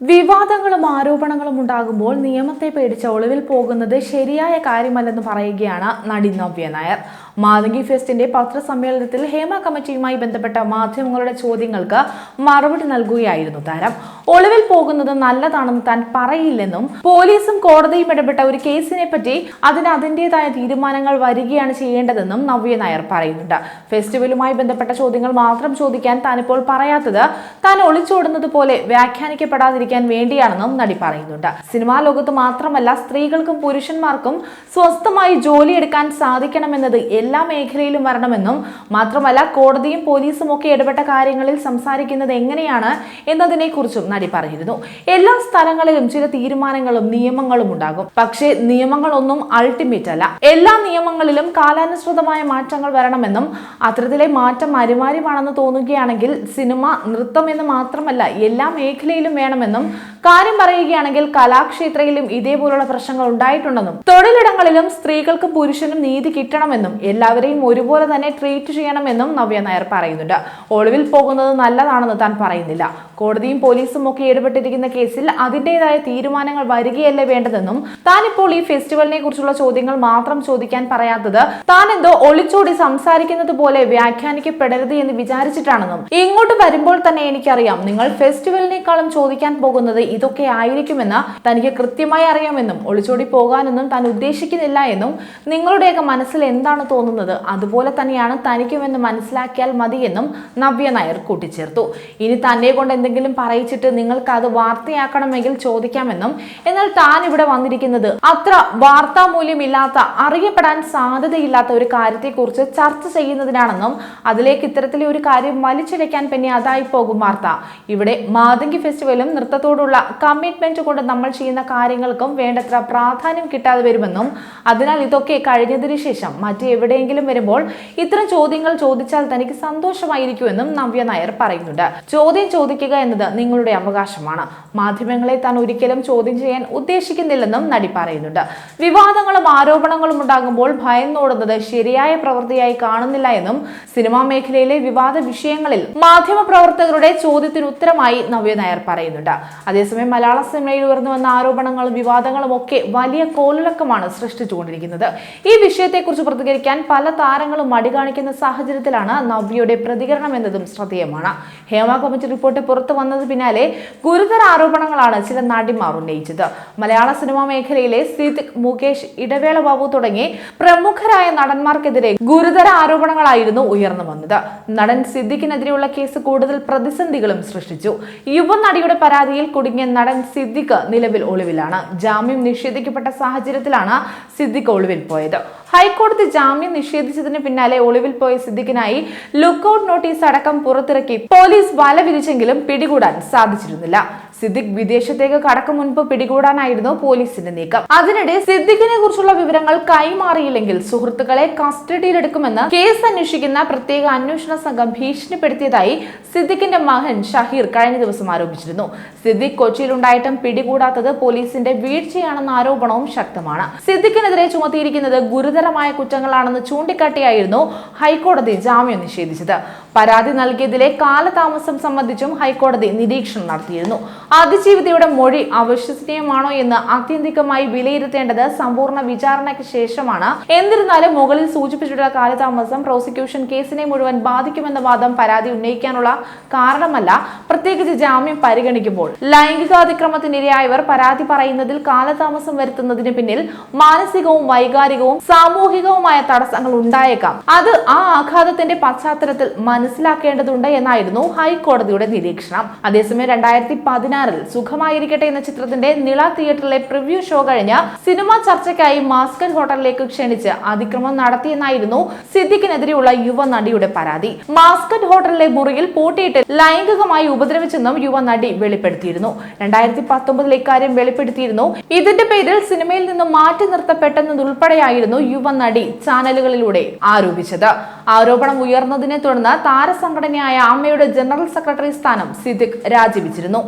വിവാദങ്ങളും ആരോപണങ്ങളും ഉണ്ടാകുമ്പോൾ നിയമത്തെ പേടിച്ച ഒളിവിൽ പോകുന്നത് ശരിയായ കാര്യമല്ലെന്ന് പറയുകയാണ് നടി നവ്യ നായർ. മാതങ്കി ഫെസ്റ്റിന്റെ പത്രസമ്മേളനത്തിൽ ഹേമ കമ്മിറ്റിയുമായി ബന്ധപ്പെട്ട മാധ്യമങ്ങളുടെ ചോദ്യങ്ങൾക്ക് മറുപടി നൽകുകയായിരുന്നു താരം. ഒളിവിൽ പോകുന്നത് നല്ലതാണെന്ന് താൻ പറയില്ലെന്നും പോലീസും കോടതിയും ഇടപെട്ട ഒരു കേസിനെ പറ്റി അതിന് അതിന്റെതായ തീരുമാനങ്ങൾ വരികയാണ് ചെയ്യേണ്ടതെന്നും നവ്യ നായർ പറയുന്നുണ്ട്. ഫെസ്റ്റിവലുമായി ബന്ധപ്പെട്ട ചോദ്യങ്ങൾ മാത്രം ചോദിക്കാൻ താനിപ്പോൾ പറയാത്തത് താൻ ഒളിച്ചോടുന്നത് പോലെ വ്യാഖ്യാനിക്കപ്പെടാതിരിക്കാൻ വേണ്ടിയാണെന്നും നടി പറയുന്നുണ്ട്. സിനിമാ ലോകത്ത് മാത്രമല്ല സ്ത്രീകൾക്കും പുരുഷന്മാർക്കും സ്വസ്ഥമായി ജോലിയെടുക്കാൻ സാധിക്കണമെന്നത് എല്ലാ മേഖലയിലും വരണമെന്നും മാത്രമല്ല കോടതിയും പോലീസും ഒക്കെ ഇടപെട്ട കാര്യങ്ങളിൽ സംസാരിക്കുന്നത് എങ്ങനെയാണ് എന്നതിനെക്കുറിച്ചും നടി പറഞ്ഞിരുന്നു. എല്ലാ സ്ഥലങ്ങളിലും ചില തീരുമാനങ്ങളും നിയമങ്ങളും ഉണ്ടാകും. പക്ഷേ നിയമങ്ങളൊന്നും അൾട്ടിമേറ്റ് അല്ല. എല്ലാ നിയമങ്ങളിലും കാലാനുസൃതമായ മാറ്റങ്ങൾ വരണമെന്നും അത്തരത്തിലെ മാറ്റം അനിവാര്യമാണെന്ന് തോന്നുകയാണെങ്കിൽ സിനിമ നൃത്തം എന്ന് മാത്രമല്ല എല്ലാ മേഖലയിലും വേണമെന്നും കാര്യം പറയുകയാണെങ്കിൽ കലാക്ഷേത്രയിലും ഇതേപോലുള്ള പ്രശ്നങ്ങൾ ഉണ്ടായിട്ടുണ്ടെന്നും തൊഴിലിടങ്ങളിലും സ്ത്രീകൾക്കും പുരുഷനും നീതി കിട്ടണമെന്നും എല്ലാവരെയും ഒരുപോലെ തന്നെ ട്രീറ്റ് ചെയ്യണമെന്നും നവ്യ നായർ പറയുന്നുണ്ട്. ഒളിവിൽ പോകുന്നത് നല്ലതാണെന്ന് താൻ പറയുന്നില്ല. കോടതിയും പോലീസും ഒക്കെ ഇടപെട്ടിരിക്കുന്ന കേസിൽ അതിന്റെതായ തീരുമാനങ്ങൾ വരികയല്ലേ വേണ്ടതെന്നും താൻ ഇപ്പോൾ ഈ ഫെസ്റ്റിവലിനെ കുറിച്ചുള്ള ചോദ്യങ്ങൾ മാത്രം ചോദിക്കാൻ പറയാത്തത് താൻ എന്തോ ഒളിച്ചോടി സംസാരിക്കുന്നത് പോലെ വ്യാഖ്യാനിക്കപ്പെടരുത് എന്ന് വിചാരിച്ചിട്ടാണെന്നും ഇങ്ങോട്ട് വരുമ്പോൾ തന്നെ എനിക്കറിയാം നിങ്ങൾ ഫെസ്റ്റിവലിനേക്കാളും ചോദിക്കാൻ പോകുന്നത് ഇതൊക്കെ ആയിരിക്കുമെന്ന് തനിക്ക് കൃത്യമായി അറിയാമെന്നും ഒളിച്ചോടി പോകാനൊന്നും താൻ ഉദ്ദേശിക്കുന്നില്ല എന്നും നിങ്ങളുടെയൊക്കെ മനസ്സിൽ എന്താണ് തോന്നുന്നത്? അതുപോലെ തന്നെയാണ് തനിക്കുമെന്ന് മനസ്സിലാക്കിയാൽ മതിയെന്നും നവ്യ നായർ കൂട്ടിച്ചേർത്തു. ഇനി തന്നെ കൊണ്ട് എന്തെങ്കിലും പറയിച്ചിട്ട് നിങ്ങൾക്ക് അത് വാർത്തയാക്കണമെങ്കിൽ ചോദിക്കാമെന്നും എന്നാൽ താൻ ഇവിടെ വന്നിരിക്കുന്നത് അത്ര വാർത്താ മൂല്യമില്ലാത്ത അറിയപ്പെടാൻ സാധ്യതയില്ലാത്ത ഒരു കാര്യത്തെക്കുറിച്ച് ചർച്ച ചെയ്യുന്നതിനാണെന്നും അതിലേക്ക് ഇത്തരത്തിലെ ഒരു കാര്യം വലിച്ചിഴയ്ക്കാൻ പിന്നെ അതായി പോകും വാർത്ത. ഇവിടെ മാതങ്കി ഫെസ്റ്റിവലും നൃത്തത്തോടുള്ള കമ്മിറ്റ്മെന്റ് കൊണ്ട് നമ്മൾ ചെയ്യുന്ന കാര്യങ്ങൾക്കും വേണ്ടത്ര പ്രാധാന്യം കിട്ടാതെ വരുമെന്നും അതിനാൽ ഇതൊക്കെ കഴിഞ്ഞതിന് ശേഷം മറ്റെവിടെയെങ്കിലും വരുമ്പോൾ ഇത്തരം ചോദ്യങ്ങൾ ചോദിച്ചാൽ തനിക്ക് സന്തോഷമായിരിക്കുമെന്നും നവ്യ നായർ പറയുന്നുണ്ട്. ചോദ്യം ചോദിക്കുക എന്നത് നിങ്ങളുടെ അവകാശമാണ്. മാധ്യമങ്ങളെ താൻ ഒരിക്കലും ചോദ്യം ചെയ്യാൻ ഉദ്ദേശിക്കുന്നില്ലെന്നും നടി പറയുന്നുണ്ട്. വിവാദങ്ങളും ആരോപണങ്ങളും ഉണ്ടാകുമ്പോൾ ഭയന്നോടുന്നത് ശരിയായ പ്രവൃത്തിയായി കാണുന്നില്ല എന്നും സിനിമാ മേഖലയിലെ വിവാദ വിഷയങ്ങളിൽ മാധ്യമപ്രവർത്തകരുടെ ചോദ്യത്തിന് ഉത്തരമായി നവ്യ നായർ പറയുന്നുണ്ട്. അതേസമയം മലയാള സിനിമയിൽ ഉയർന്നു വന്ന ആരോപണങ്ങളും വിവാദങ്ങളും ഒക്കെ വലിയ കോലിളക്കമാണ് സൃഷ്ടിച്ചുകൊണ്ടിരിക്കുന്നത്. ഈ വിഷയത്തെക്കുറിച്ച് പ്രതികരിക്കാൻ പല താരങ്ങളും മടി കാണിക്കുന്ന സാഹചര്യത്തിലാണ് നവ്യയുടെ പ്രതികരണം എന്നതും ശ്രദ്ധേയമാണ്. ഹേമ കമ്മിറ്റി റിപ്പോർട്ട് പുറത്തു വന്നത് പിന്നാലെ ഗുരുതര ആരോപണങ്ങളാണ് ചില നടിമാർ ഉന്നയിച്ചത്. മലയാള സിനിമാ മേഖലയിലെ സിദ്ദിഖ് മുകേഷ് ഇടവേള ബാബു തുടങ്ങി പ്രമുഖരായ നടന്മാർക്കെതിരെ ഗുരുതര ആരോപണങ്ങളായിരുന്നു ഉയർന്നു വന്നത്. നടൻ സിദ്ദിഖിനെതിരെയുള്ള കേസ് കൂടുതൽ പ്രതിസന്ധികളും സൃഷ്ടിച്ചു. യുവനടിയുടെ പരാതിയിൽ കുടുങ്ങിയ നടൻ സിദ്ദിഖ് നിലവിൽ ഒളിവിലാണ്. ജാമ്യം നിഷേധിക്കപ്പെട്ട സാഹചര്യത്തിലാണ് സിദ്ദിഖ് ഒളിവിൽ പോയത്. ഹൈക്കോടതി ജാമ്യം നിഷേധിച്ചതിന് പിന്നാലെ ഒളിവിൽ പോയ സിദ്ദിഖിനായി ലുക്കൌട്ട് നോട്ടീസ് അടക്കം പുറത്തിറക്കി പോലീസ് വല വിരിച്ചെങ്കിലും പിടികൂടാൻ സാധിച്ചിരുന്നില്ല. സിദ്ദിഖ് വിദേശത്തേക്ക് കടക്കും മുൻപ് പിടികൂടാനായിരുന്നു പോലീസിന്റെ നീക്കം. അതിനിടെ സിദ്ദിഖിനെ കുറിച്ചുള്ള വിവരങ്ങൾ കൈമാറിയില്ലെങ്കിൽ സുഹൃത്തുക്കളെ കസ്റ്റഡിയിലെടുക്കുമെന്ന് കേസ് അന്വേഷിക്കുന്ന പ്രത്യേക അന്വേഷണ സംഘം ഭീഷണിപ്പെടുത്തിയതായി സിദ്ദിഖിന്റെ മകൻ ഷഹീർ കഴിഞ്ഞ ദിവസം ആരോപിച്ചിരുന്നു. സിദ്ദിഖ് കൊച്ചിയിലുണ്ടായിട്ടും പിടികൂടാത്തത് പോലീസിന്റെ വീഴ്ചയാണെന്ന ആരോപണവും ശക്തമാണ്. സിദ്ദിഖിനെതിരെ ചുമത്തിയിരിക്കുന്നത് ഗുരുതരമായ കുറ്റങ്ങളാണെന്ന് ചൂണ്ടിക്കാട്ടിയായിരുന്നു ഹൈക്കോടതി ജാമ്യം നിഷേധിച്ചത്. പരാതി നൽകിയതിലെ കാലതാമസം സംബന്ധിച്ചും ഹൈക്കോടതി നിരീക്ഷണം നടത്തിയിരുന്നു. അതിജീവിതയുടെ മൊഴി അവിശ്വസനീയമാണോ എന്ന് ആത്യന്തികമായി വിലയിരുത്തേണ്ടത് സമ്പൂർണ വിചാരണയ്ക്ക് ശേഷമാണ്. എന്നിരുന്നാലും മുകളിൽ സൂചിപ്പിച്ചിട്ടുള്ള കാലതാമസം പ്രോസിക്യൂഷൻ കേസിനെ മുഴുവൻ ബാധിക്കുമെന്ന വാദം പരാതി ഉന്നയിക്കാനുള്ള കാരണമല്ല. പ്രത്യേകിച്ച് ജാമ്യം പരിഗണിക്കുമ്പോൾ. ലൈംഗികാതിക്രമത്തിനിരയായവർ പരാതി പറയുന്നതിൽ കാലതാമസം വരുത്തുന്നതിന് പിന്നിൽ മാനസികവും വൈകാരികവും സാമൂഹികവുമായ തടസ്സങ്ങൾ ഉണ്ടായേക്കാം. അത് ആ ആഘാതത്തിന്റെ പശ്ചാത്തലത്തിൽ മനസ്സിലാക്കേണ്ടതുണ്ട് എന്നായിരുന്നു ഹൈക്കോടതിയുടെ നിരീക്ഷണം. അതേസമയം രണ്ടായിരത്തി പതിനാറിൽ സുഖമായിരിക്കട്ടെ എന്ന ചിത്രത്തിന്റെ നിള തിയേറ്ററിലെ പ്രിവ്യൂ ഷോ കഴിഞ്ഞ് സിനിമ ചർച്ചയ്ക്കായി മാസ്കൻ ഹോട്ടലിലേക്ക് ക്ഷണിച്ച് അതിക്രമം നടത്തിയെന്നായിരുന്നു സിദ്ദിഖിനെതിരെയുള്ള യുവ നടിയുടെ പരാതി. മാസ്കറ്റ് ഹോട്ടലിലെ മുറിയിൽ പൂട്ടിയിട്ട് ലൈംഗികമായി ഉപദ്രവിച്ചെന്നും യുവ നടി വെളിപ്പെടുത്തിയിരുന്നു. രണ്ടായിരത്തി പത്തൊമ്പതിൽ ഇക്കാര്യം വെളിപ്പെടുത്തിയിരുന്നു. ഇതിന്റെ പേരിൽ സിനിമയിൽ നിന്ന് മാറ്റി നിർത്തപ്പെട്ടെന്നതുൾപ്പെടെയായിരുന്നു യുവ നടി ചാനലുകളിലൂടെ ആരോപിച്ചത്. ആരോപണം ഉയർന്നതിനെ തുടർന്ന് താരസംഘടനയായ അമ്മയുടെ ജനറൽ സെക്രട്ടറി സ്ഥാനം സിദ്ദിഖ് രാജിവെച്ചിരുന്നു.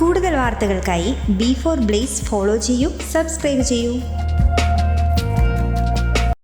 കൂടുതൽ വാർത്തകൾക്കായി ബി ഫോർ ബ്ലേസ് ഫോളോ ചെയ്യൂ സബ്സ്ക്രൈബ് ചെയ്യൂ.